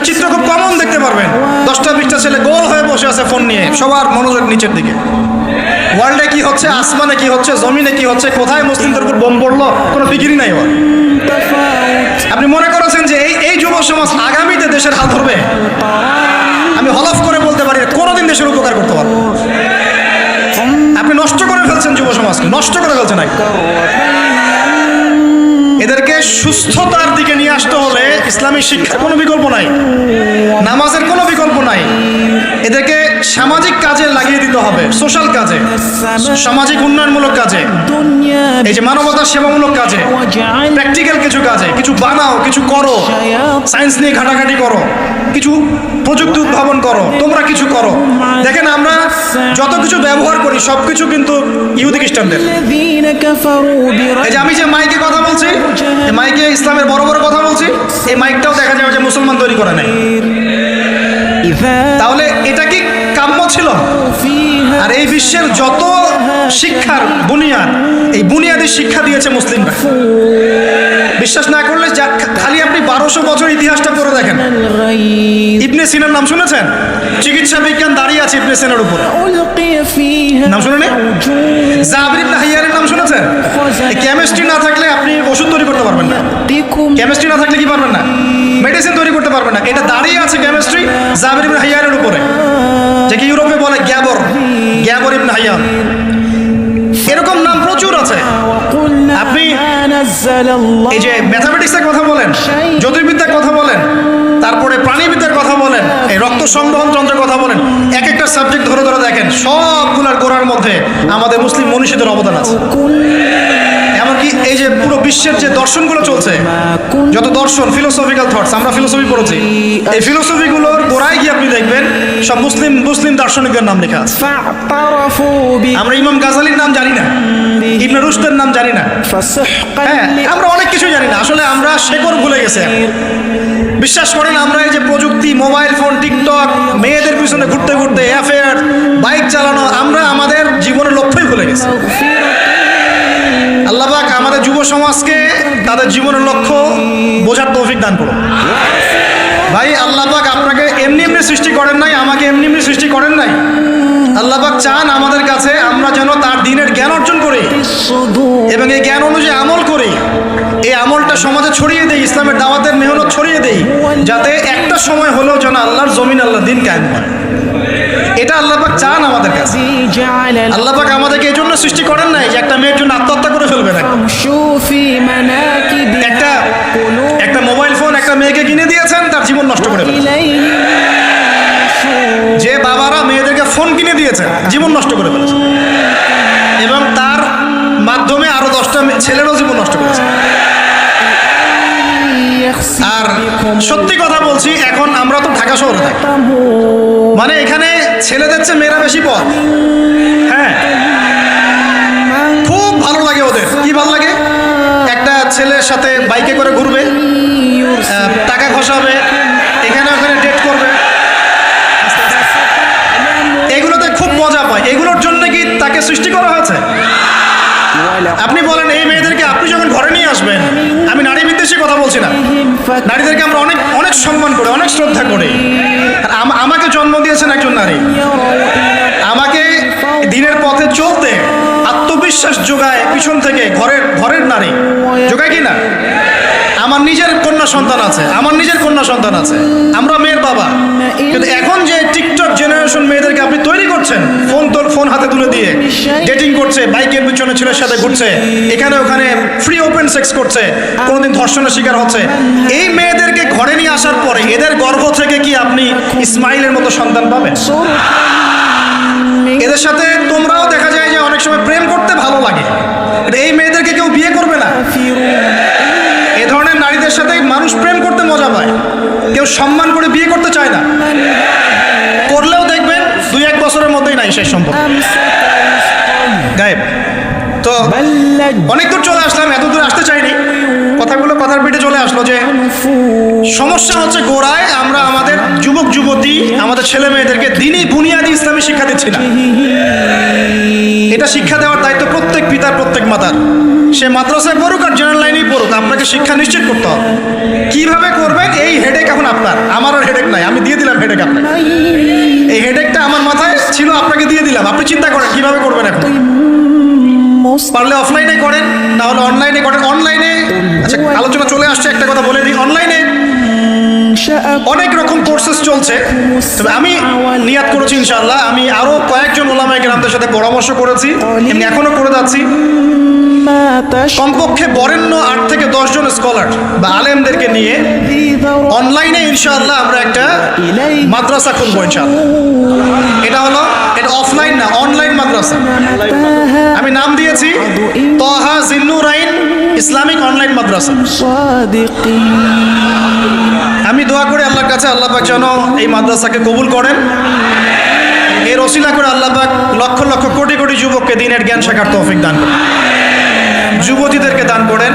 একটা চিত্র খুব কমন দেখতে পারবেন। দশটা বিশটা ছেলে গোল হয়ে বসে আছে ফোন নিয়ে, সবার মনোযোগ নিচের দিকে। ওয়ার্ল্ডে কি হচ্ছে, আসমানে কি হচ্ছে, জমিনে কি হচ্ছে, কোথায় মুসলিমদের উপর বোম পড়ল, কোনো ফিকিরই নাই ওর। আপনি মনে করেছেন যে এই এই যুব সমাজ আগামীতে দেশের হাত ধরবে? আমি হলফ করে বলতে পারি, কোনোদিন দেশের উপকার করতে পারব আপনি নষ্ট করে ফেলছেন যুব সমাজকে, নষ্ট করে ফেলছেন একদম এদেরকে সুস্থতার দিকে নিয়ে আসতে হলে ইসলামী শিক্ষার কোনো বিকল্প নাই, নামাজের কোনো বিকল্প নাই। এদেরকে সামাজিক কাজে লাগিয়ে দিতে হবে, সোশ্যাল কাজে, সামাজিক উন্নয়নমূলক কাজে, এই যে মানবতা সেবামূলক কাজে, প্র্যাকটিক্যাল কিছু কাজে, কিছু বানাও, কিছু করো, সায়েন্স নিয়ে ঘাটাঘাটি করো, কিছু প্রযুক্তি উদ্ভাবন করো, তোমরা কিছু করো। দেখেন আমরা যত কিছু ব্যবহার করি সব কিছু কিন্তু ইহুদি খ্রিস্টানদের। আমি যে মাইকে কথা বলছি মাইকে ইসলামের বড় বড় কথা বলছি এই মাইকটাও দেখা যাবে যে মুসলমান তৈরি করে নেই তাহলে এটা কি কাম্য ছিল? আর এই বিশ্বের যত শিক্ষার বুনিয়াদ, এই বুনিয়াদি শিক্ষা দিয়েছে মুসলিমরা। বিশ্বাস না করলে খালি আপনি বারোশো বছর ইতিহাসটা পড়ে দেখেন। ইবনে সিনার নাম শুনেছেন? চিকিৎসা বিজ্ঞান দাঁড়িয়ে আছে ইবনে সিনার উপর। নাম শুনে জাবরিব নাম শুনেছেন? কেমিস্ট্রি না থাকলে আপনি ওষুধ তৈরি করতে পারবেন না। কেমিস্ট্রি না থাকলে কি পারবেন না? মেডিসিন তৈরি করতে পারবেন না। এটা দাঁড়িয়ে আছে কেমিস্ট্রি জাবরিব হাইয়ারের উপরে। যে কি ইউরোপে বলে গ্যাবর? গ্যাবর ইবনে হাইয়ান এরকম নাম প্রচুর আছে। আপনি এই যে ম্যাথামেটিক্সের কথা বলেন, জ্যোতির্বিদ্যার কথা বলেন, তারপরে প্রাণীবিদ্যার কথা বলেন, এই রক্ত সংবহন যন্ত্রের কথা বলেন, এক একটা সাবজেক্ট ধরে ধরে দেখেন, সবগুলার গোড়ার মধ্যে আমাদের মুসলিম মনীষীদের অবদান আছে। এমনকি এই যে পুরো বিশ্বের যে দর্শনগুলো চলছে, যত দর্শন ফিলোসফিক্যাল থটস আমরা ফিলোসফি পড়েছি, এই ফিলোসফিগুলোর গোড়ায় গিয়ে আপনি দেখবেন সব মুসলিম মুসলিম দার্শনিকদের নাম লেখা আছে। আমরা ইমাম গাজালির নাম জানি না। ইবনে রুশদের নাম জানি না। হ্যাঁ আমরা অনেক কিছু জানি না। আসলে আমরা শেকড় ভুলে গেছে বিশ্বাস করেন আমরা এই যে প্রযুক্তি মোবাইল ফোন টিকটক মেয়েদের পিছনে ঘুরতে ঘুরতে অ্যাফেয়ার বাইক চালানো আমরা আমাদের জীবনের লক্ষ্যই ভুলে গেছি। আল্লাহবাক আমাদের যুব সমাজকে তাদের জীবনের লক্ষ্য বোঝার তৌফিক দান করুন। ভাই আল্লাপাক আপনাকে এমনি এমনি সৃষ্টি করেন নাই আমাকে এমনি এমনি সৃষ্টি করেন নাই। আল্লাপাক চান আমাদের কাছে আমরা যেন তার দিনের জ্ঞান অর্জন করি এবং এই জ্ঞান অনুযায়ী আমল করি। এই আমলটা সমাজে ছড়িয়ে দেই ইসলামের দাওয়াতের মেহনত ছড়িয়ে দেই যাতে একটা সময় হলেও যেন আল্লাহর জমিন আল্লাহ দিন কায়েম করে এটা আল্লাপাক চান আমাদের কাছে। আল্লাপাক আমাদেরকে এই জন্য সৃষ্টি করেন নাই যে একটা মেয়ের জন্য আত্মহত্যা করে ফেলবে না একটা একটা একটা মেয়েকে কিনে দিয়েছেন, তার জীবন নষ্ট করে যে বাবারা মেয়েদেরকে ফোন কিনে দিয়েছেন, জীবন নষ্ট করে ফেলেছে এবং তার মাধ্যমে আরও দশটা ছেলেরও জীবন নষ্ট করেছে। আর সত্যি কথা বলছি, এখন আমরা তো ঢাকা শহরে থাকি। মানে এখানে ছেলেদের চেয়ে মেয়েরা বেশি পথ। হ্যাঁ। খুব ভালো লাগে ওদের। কি ভালো লাগে? ছেলের সাথে বাইকে করে ঘুরবে টাকা খসাবে এখানে ওখানে ডেট করবে। এগুলোতে খুব মজা পায়। এগুলোর জন্য কি তাকে সৃষ্টি করা হয়েছে? আপনি বলেন, এই মেয়েদেরকে আপনি যখন ঘরে নিয়ে আসবেন, আমি নারী বিদ্বেষী কথা বলছি না। নারীদেরকে আমরা অনেক অনেক সম্মান করি, অনেক শ্রদ্ধা করি। আমাকে জন্ম দিয়েছেন একজন নারী। আমাকে দিনের পথে চলতে আত্মবিশ্বাস যোগায় পিছন থেকে ঘরের ঘরের নারী। যোগায় কি না? আমার নিজের কন্যা সন্তান আছে, আমার নিজের কন্যা সন্তান আছে, আমরা মেয়ের বাবা। কিন্তু এখন যে টিকটক জেনারেশন মেয়েদেরকে আপনি তৈরি করছেন, ফোন তোর ফোন হাতে তুলে দিয়ে ডেটিং করছে, বাইকের পিছনে ছেলের সাথে ঘুরছে, এখানে ওখানে ফ্রি ওপেন সেক্স করছে, কোনোদিন ধর্ষণের শিকার হচ্ছে। এই মেয়েদেরকে ঘরে নিয়ে আসার পরে এদের গর্ভ থেকে কি আপনি ইসমাইলের মতো সন্তান পাবেন? এদের সাথে তোমরাও দেখা যায় যে অনেক সময় প্রেম করতে ভালো লাগে। এই মেয়েদেরকে কেউ বিয়ে করবে না। এ ধরনের নারীদের সাথে মানুষ প্রেম করতে মজা পায়। কেউ সম্মান করে বিয়ে করতে চায় না। করলেও দেখবেন দুই এক বছরের মধ্যেই নাই সেই সম্পর্ক। গায়েব। তো অনেক দূর চলে আসলাম, এত দূর আসতে চাইনি। কথাগুলো কথার পিঠে চলে আসলো যে, সমস্যা হচ্ছে গোড়ায়, আমরা আমাদের যুবক, যুবতী, আমাদের ছেলে মেয়েদেরকে দিনই বুনিয়াদি ইসলামী শিক্ষা দিচ্ছি না। এটা শিক্ষা দেওয়ার দায়িত্ব প্রত্যেক পিতার, প্রত্যেক মাতার। সে মাদ্রাসায় পড়ুক আর জেনারেল লাইনেই পড়ুক, আপনাকে শিক্ষা নিশ্চিত করতে হবে। কীভাবে করবেন? এই হেডেক এখন আপনার। আমার আর হেডেক নাই, আমি দিয়ে দিলাম হেডেক আপনার এই হেডেকটা আমার মাথায় ছিল, আপনাকে দিয়ে দিলাম। আপনি চিন্তা করেন কীভাবে করবেন এখন? পারলে অফলাইনে করেন না হলে অনলাইনে করেন। অনলাইনে আচ্ছা আলোচনা চলে আসছে একটা কথা বলে দিই। অনলাইনে অনেক রকম কোর্সেস চলছে। আমি নিয়াত করেছি ইনশাল্লাহ আমি আরও কয়েকজন ওলামায় গ্রামদের সাথে পরামর্শ করেছি। এমনি করে যাচ্ছি। কমপক্ষে বরেণ্য আট থেকে দশজন স্কলার বা আলেমদেরকে নিয়ে অনলাইনে ইনশাআল্লাহ আমরা একটা মাদ্রাসা খুলবো ইনশাআল্লাহ। এটা ইসলামিক অনলাইন মাদ্রাসা। আমি দোয়া করি আল্লাহর কাছে, আল্লাহ পাক যেন এই মাদ্রাসাকে কবুল করেন। এই রসিলা করে আল্লাহ পাক লক্ষ লক্ষ কোটি কোটি যুবককে দিনের জ্ঞান শেখার তৌফিক দান করেন। যুবতীদেরকে দান করেন।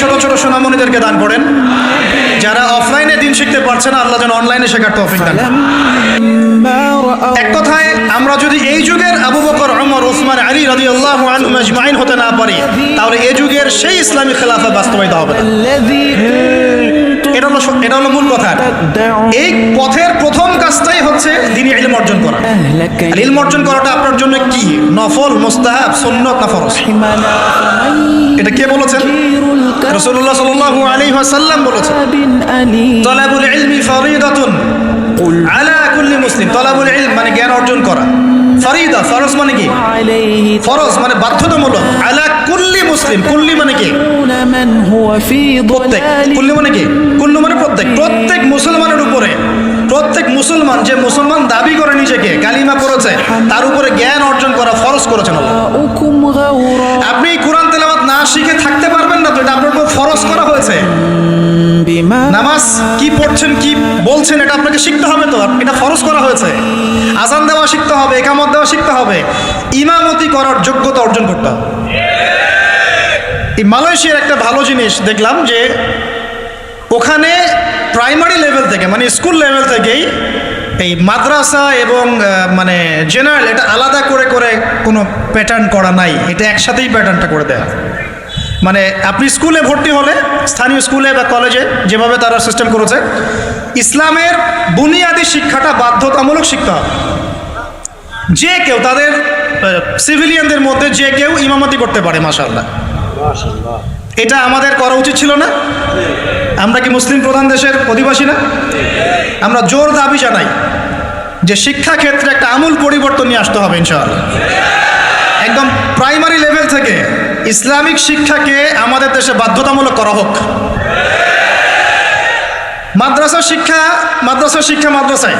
ছোট ছোট সোনামণিদেরকে দান করেন। যারা অফলাইনে দিন শিখতে পারছে না আল্লাহ যেন অনলাইনে শেখার তো দান এক কথায় আমরা যদি এই যুগের আবু বকর অমর ওসমান আলী রাজি আল্লাহ আজমাইন হতে না পারি তাহলে এই যুগের সেই ইসলামী খেলাফা বাস্তবায়িত হবে এটা হলো এটা হলো মূল কথা। এই পথের অর্জন করা। এলম অর্জন করাটা আপনার জন্য কি? নফল মুস্তাহাব সুন্নত না ফরজ? এটা কে বলেছেন? রাসূলুল্লাহ সাল্লাল্লাহু আলাইহি ওয়াসাল্লাম বলেছেন তালাবুল ইলমি ফরিদাতুন আলা কুল্লি মুসলিম। তালাবুল ইলম মানে জ্ঞান অর্জন করা। ফরিদা ফরজ মানে কি? ফরজ মানে বাধ্যতামূলক। আলা কুল্লি মুসলিম কুল্লি মানে কি? প্রত্যেক। কুল্লি মানে কি? কুল্লু মানে প্রত্যেক। প্রত্যেক মুসলমানের উপরে প্রত্যেক মুসলমান যে মুসলমান দাবি করে নিজেকে, কালিমা পড়েছে, তার উপরে জ্ঞান অর্জন করা ফরজ করেছেন আপনি কোরআন তেলাবাদ না শিখে থাকতে পারবেন না তো, এটা আপনার উপর ফরজ করা হয়েছে। নামাজ কি পড়ছেন, কি বলছেন, এটা আপনাকে শিখতে হবে তো, এটা ফরজ করা হয়েছে। আজান দেওয়া শিখতে হবে, একামত দেওয়া শিখতে হবে। ইমামতি করার যোগ্যতা অর্জন করতে হবে। এই মালয়েশিয়ার একটা ভালো জিনিস দেখলাম যে, ওখানে প্রাইমারি লেভেল থেকে মানে স্কুল লেভেল থেকেই এই মাদ্রাসা এবং মানে জেনারেল এটা আলাদা করে করে কোনো প্যাটার্ন করা নাই। এটা একসাথেই প্যাটার্নটা করে দেওয়া মানে আপনি স্কুলে ভর্তি হলে, স্থানীয় স্কুলে বা কলেজে যেভাবে তারা সিস্টেম করেছে, ইসলামের বুনিয়াদী শিক্ষাটা বাধ্যতামূলক হবে। যে কেউ, তাদের সিভিলিয়ানদের মধ্যে যে কেউ ইমামতি করতে পারে মাসাল্লাহ এটা আমাদের করা উচিত ছিল না। আমরা কি মুসলিম প্রধান দেশের অধিবাসী না? আমরা জোর দাবি জানাই যে শিক্ষা ক্ষেত্রে একটা আমূল পরিবর্তন নিয়ে আসতে হবে ইনশাআল্লাহ। একদম প্রাইমারি লেভেল থেকে ইসলামিক শিক্ষাকে আমাদের দেশে বাধ্যতামূলক করা হোক। মাদ্রাসা শিক্ষা মাদ্রাসা শিক্ষা মাদ্রাসায়,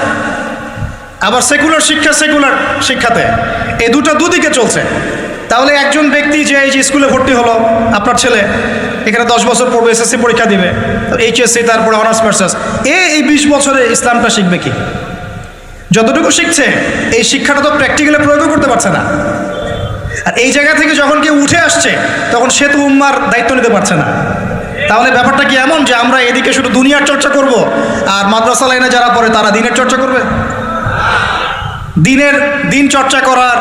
আবার সেকুলার শিক্ষা সেকুলার শিক্ষাতে। এই দুটো দুদিকে চলছে। তাহলে একজন ব্যক্তি যে এই যে স্কুলে ভর্তি হলো, আপনার ছেলে, এখানে দশ বছর পড়বে এসএসসি পরীক্ষা দিবে এইচএসসি তারপরে অনার্স মাস্টার্স এ এই বিশ বছরে ইসলামটা শিখবে কি? যতটুকু শিখছে, এই শিক্ষাটা তো প্র্যাকটিক্যালি প্রয়োগও করতে পারছে না। আর এই জায়গা থেকে যখন কেউ উঠে আসছে, তখন সে তো উম্মার দায়িত্ব নিতে পারছে না। তাহলে ব্যাপারটা কি এমন যে আমরা এদিকে শুধু দুনিয়ার চর্চা করব, আর মাদ্রাসা লাইনে যারা পড়ে, তারা দিনের চর্চা করবে? দিনের দিন চর্চা করার,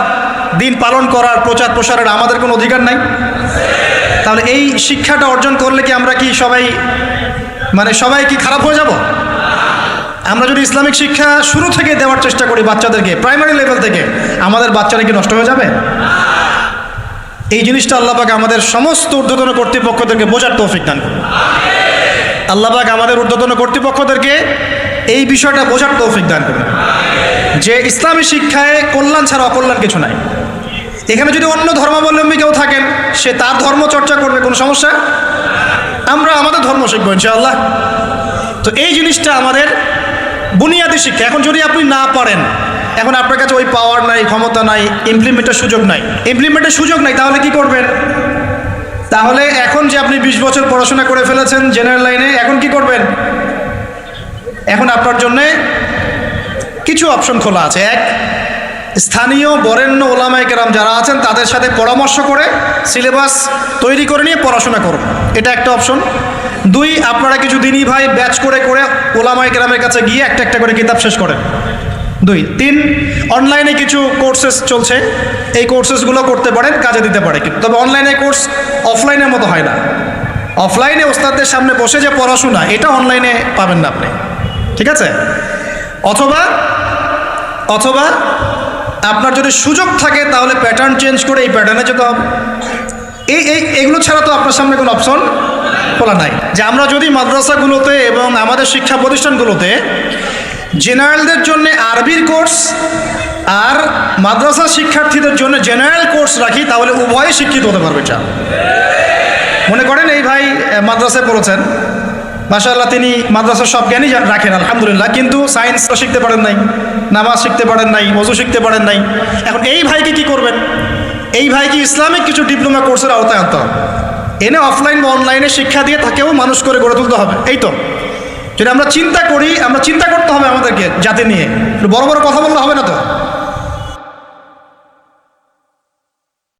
দিন পালন করার, প্রচার প্রসারের আমাদের কোনো অধিকার নাই। তাহলে এই শিক্ষাটা অর্জন করলে কি আমরা কি সবাই মানে সবাই কি খারাপ হয়ে যাব? আমরা যদি ইসলামিক শিক্ষা শুরু থেকে দেওয়ার চেষ্টা করি বাচ্চাদেরকে প্রাইমারি লেভেল থেকে, আমাদের বাচ্চারা কি নষ্ট হয়ে যাবে? এই জিনিসটা আল্লাপাক আমাদের সমস্ত ঊর্ধ্বতন কর্তৃপক্ষদেরকে বোঝার তৌফিক দান করুন। আল্লাপাক আমাদের ঊর্ধ্বতন কর্তৃপক্ষদেরকে এই বিষয়টা বোঝার তৌফিক দান করুন। যে ইসলামী শিক্ষায় কল্যাণ ছাড়া অকল্যাণ কিছু নাই। এখানে যদি অন্য ধর্মাবলম্বী কেউ থাকেন, সে তার ধর্ম চর্চা করবে, কোনো সমস্যা? আমরা আমাদের ধর্ম শিখব, ইনশাআল্লাহ। তো এই জিনিসটা আমাদের বুনিয়াদী শিক্ষা। এখন যদি আপনি না পারেন, এখন আপনার কাছে ওই পাওয়ার নাই, ক্ষমতা নাই ইমপ্লিমেন্টের সুযোগ নাই। ইমপ্লিমেন্টের সুযোগ নাই, তাহলে কি করবেন? তাহলে এখন যে আপনি বিশ বছর পড়াশোনা করে ফেলেছেন জেনারেল লাইনে এখন কি করবেন? এখন আপনার জন্যে কিছু অপশন খোলা আছে। এক, স্থানীয় বরেণ্য ওলামায় কেরাম যারা আছেন, তাদের সাথে পরামর্শ করে সিলেবাস তৈরি করে নিয়ে পড়াশোনা করুন। এটা একটা অপশন দুই, আপনারা কিছু দিনই ভাই ব্যাচ করে করে ওলামায় কেরামের কাছে গিয়ে একটা একটা করে কিতাব শেষ করেন। দুই, তিন অনলাইনে কিছু কোর্সেস চলছে। এই কোর্সেসগুলো করতে পারেন, কাজে দিতে পারে কিন্তু। তবে অনলাইনে কোর্স অফলাইনের মতো হয় না। অফলাইনে ওস্তাদদের সামনে বসে যে পড়াশোনা, এটা অনলাইনে পাবেন না আপনি। ঠিক আছে? অথবা অথবা আপনার যদি সুযোগ থাকে, তাহলে প্যাটার্ন চেঞ্জ করে এই প্যাটার্নে যেতে হবে। এই এই, এগুলো ছাড়া তো আপনার সামনে কোনো অপশন খোলা নাই। যে আমরা যদি মাদ্রাসাগুলোতে এবং আমাদের শিক্ষা প্রতিষ্ঠানগুলোতে জেনারেলদের জন্য আরবির কোর্স আর মাদ্রাসা শিক্ষার্থীদের জন্য জেনারেল কোর্স রাখি, তাহলে উভয়ে শিক্ষিত হতে পারবে চা মনে করেন এই ভাই মাদ্রাসায় পড়েছেন। মাশাআল্লাহ, তিনি মাদ্রাসার সব জ্ঞানই রাখেন, আলহামদুলিল্লাহ। কিন্তু সায়েন্স তো শিখতে পারেন নাই, নামাজ শিখতে পারেন নাই, মজু শিখতে পারেন নাই। এখন এই ভাইকে কি করবেন? এই ভাইকে ইসলামিক কিছু ডিপ্লোমা কোর্সের আওতায় আনতে হবে। এনে অফলাইন বা অনলাইনে শিক্ষা দিয়ে তাকেও মানুষ করে গড়ে তুলতে হবে। এই তো। যদি আমরা চিন্তা করি, আমরা চিন্তা করতে হবে আমাদেরকে জাতি নিয়ে। বড় বড় কথা বললে হবে না তো?